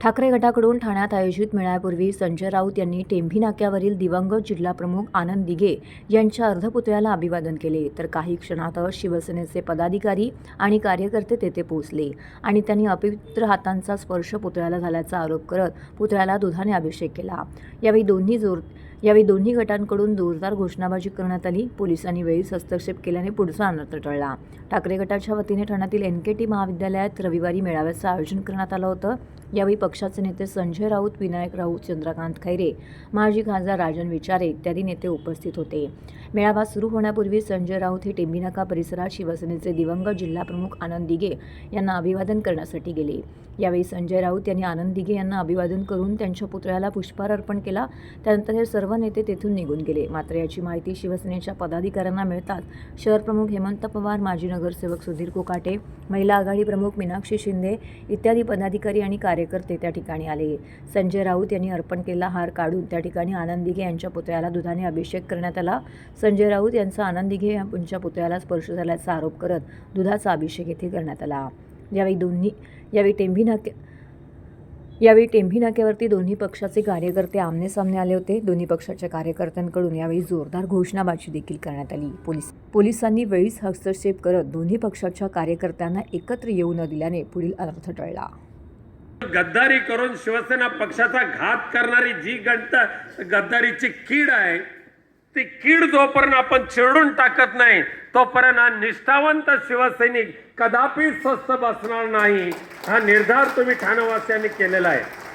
ठाकरे गटाकडून ठाण्यात आयोजित मेळाव्यापूर्वी संजय राऊत यांनी टेंभी नाक्यावरील दिवंगत जिल्हाप्रमुख आनंद दिघे यांच्या अर्धपुतळ्याला अभिवादन केले. तर काही क्षणातच शिवसेनेचे पदाधिकारी आणि कार्यकर्ते तेथे पोहोचले आणि त्यांनी अपवित्र हातांचा स्पर्श पुतळ्याला झाल्याचा आरोप करत पुतळ्याला दुधाने अभिषेक केला. यावेळी दोन्ही जोर यावेळी दोन्ही गटांकडून जोरदार घोषणाबाजी करण्यात आली. पोलिसांनी वेळीच हस्तक्षेप केल्याने पुढचा अनर्थ टळला ठाकरे गटाच्या वतीने ठाण्यातील एन के टी महाविद्यालयात रविवारी मेळाव्याचं आयोजन करण्यात आलं होतं. यावेळी पक्षाचे नेते संजय राऊत विनायक राऊत चंद्रकांत खैरे माजी खासदार राजन विचारे इत्यादी नेते उपस्थित होते. मेळावा सुरू होण्यापूर्वी संजय राऊत हे टेंबिनाका परिसरात शिवसेनेचे दिवंगत जिल्हाप्रमुख आनंद दिघे यांना अभिवादन करण्यासाठी गेले. यावेळी संजय राऊत यांनी आनंद दिघे यांना अभिवादन करून त्यांच्या पुतळ्याला पुष्पहार अर्पण केला. त्यानंतर हे सर्व नेते तेथून निघून गेले. मात्र याची माहिती शिवसेनेच्या पदाधिकाऱ्यांना मिळताच शहर प्रमुख हेमंत पवार माजी नगरसेवक सुधीर कोकाटे महिला आघाडी प्रमुख मीनाक्षी शिंदे इत्यादी पदाधिकारी आणि कार्यकर्ते त्या ठिकाणी आले. संजय राऊत यांनी अर्पण केलेला हार काढून. त्या ठिकाणी आनंदिघे यांच्या पुतळ्याला दुधाने अभिषेक करण्यात आला. संजय राऊत यांचा आनंदिघे यांच्या पुतळ्याला स्पर्श झाल्याचा आरोप करत दुधाचा अभिषेक येथे करण्यात आला. यावेळी दोन्ही यावेळी टेंभी नाके यावेळी टेंभी नाक्यावरती दोन्ही पक्षाचे कार्यकर्ते आमनेसामने आले होते. दोन्ही पक्षाच्या कार्यकर्त्यांकडून यावेळी जोरदार घोषणाबाजी देखील करण्यात आली. पोलीस पोलिसांनी वेळीच हस्तक्षेप करत दोन्ही पक्षाच्या कार्यकर्त्यांना एकत्र येऊ न दिल्याने पुढील अनर्थ टळला. गद्दारी करून शिवसेना पक्षाचा घात करणारी जी गंत गद्दारीची कीड आहे ती कीड जोपर्यंत आपण चिरडून टाकत नाही तोपर्यंत हा निष्ठावंत शिवसैनिक कदापि स्वस्थ बसणार नाही. हा निर्धार तुम्ही ठाणेवासियांनी केलेला आहे.